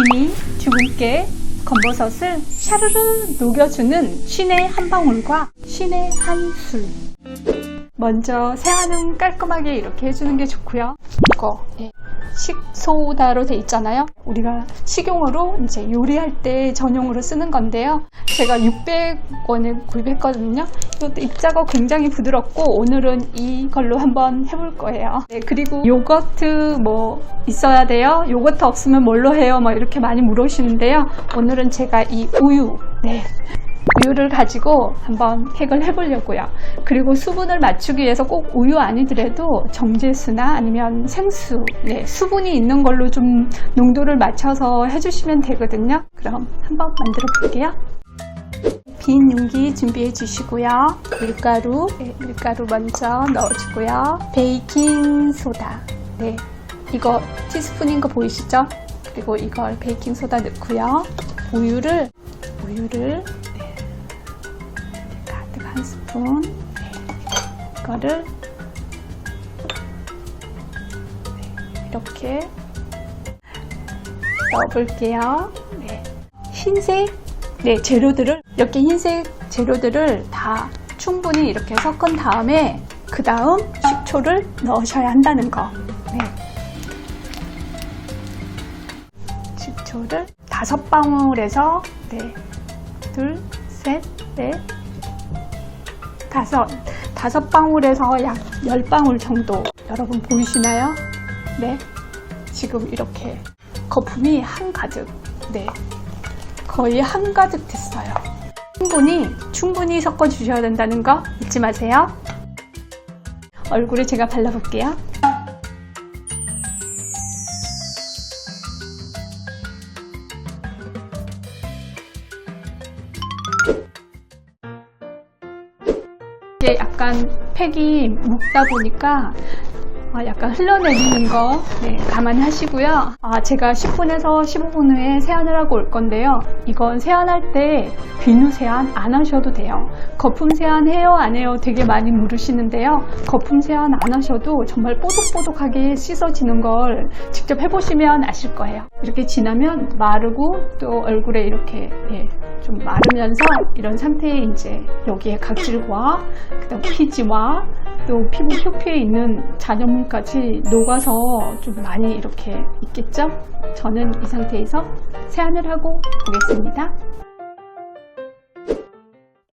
이미 죽은 깨 검버섯을 샤르르 녹여주는 신의 한 방울과 신의 한 술. 먼저 세안은 깔끔하게 이렇게 해주는 게 좋고요. 이거 예, 식소다로 돼 있잖아요. 우리가 식용으로 이제 요리할 때 전용으로 쓰는 건데요. 제가 600원에 구입했거든요. 이것도 입자가 굉장히 부드럽고 오늘은 이걸로 한번 해볼 거예요. 네, 그리고 요거트 뭐 있어야 돼요? 요거트 없으면 뭘로 해요? 뭐 이렇게 많이 물으시는데요. 오늘은 제가 이 우유, 네, 우유를 가지고 한번 획을 해보려고요. 그리고 수분을 맞추기 위해서 꼭 우유 아니더라도 정제수나 아니면 생수, 네, 수분이 있는 걸로 좀 농도를 맞춰서 해주시면 되거든요. 그럼 한번 만들어 볼게요. 빈 용기 준비해 주시고요. 밀가루, 네, 밀가루 먼저 넣어주고요. 베이킹 소다, 네, 이거 티스푼인 거 보이시죠? 그리고 이걸 베이킹 소다 넣고요. 우유를 우유를 스푼 네, 이거를 네, 이렇게 넣어볼게요. 네, 흰색 네, 재료들을 이렇게 흰색 재료들을 다 충분히 이렇게 섞은 다음에 그 다음 식초를 넣으셔야 한다는 거. 네. 식초를 다섯 방울에서 네, 둘, 셋, 넷, 다섯 다섯 방울에서 약 열 방울 정도 여러분 보이시나요? 네, 지금 이렇게 거품이 한 가득, 네, 거의 한 가득 됐어요. 충분히 충분히 섞어 주셔야 된다는 거 잊지 마세요. 얼굴에 제가 발라볼게요. 이게 약간 팩이 묵다 보니까 아, 약간 흘러내리는 거 네, 감안하시고요. 아, 제가 10분에서 15분 후에 세안을 하고 올 건데요. 이건 세안할 때 비누 세안 안 하셔도 돼요. 거품 세안 해요 안 해요 되게 많이 물으시는데요. 거품 세안 안 하셔도 정말 뽀독뽀독하게 씻어지는 걸 직접 해보시면 아실 거예요. 이렇게 지나면 마르고 또 얼굴에 이렇게 예, 좀 마르면서 이런 상태에 이제 여기에 각질과 그다음 피지와 또 피부 표피에 있는 잔여물까지 녹아서 좀 많이 이렇게 있겠죠? 저는 이 상태에서 세안을 하고 오겠습니다.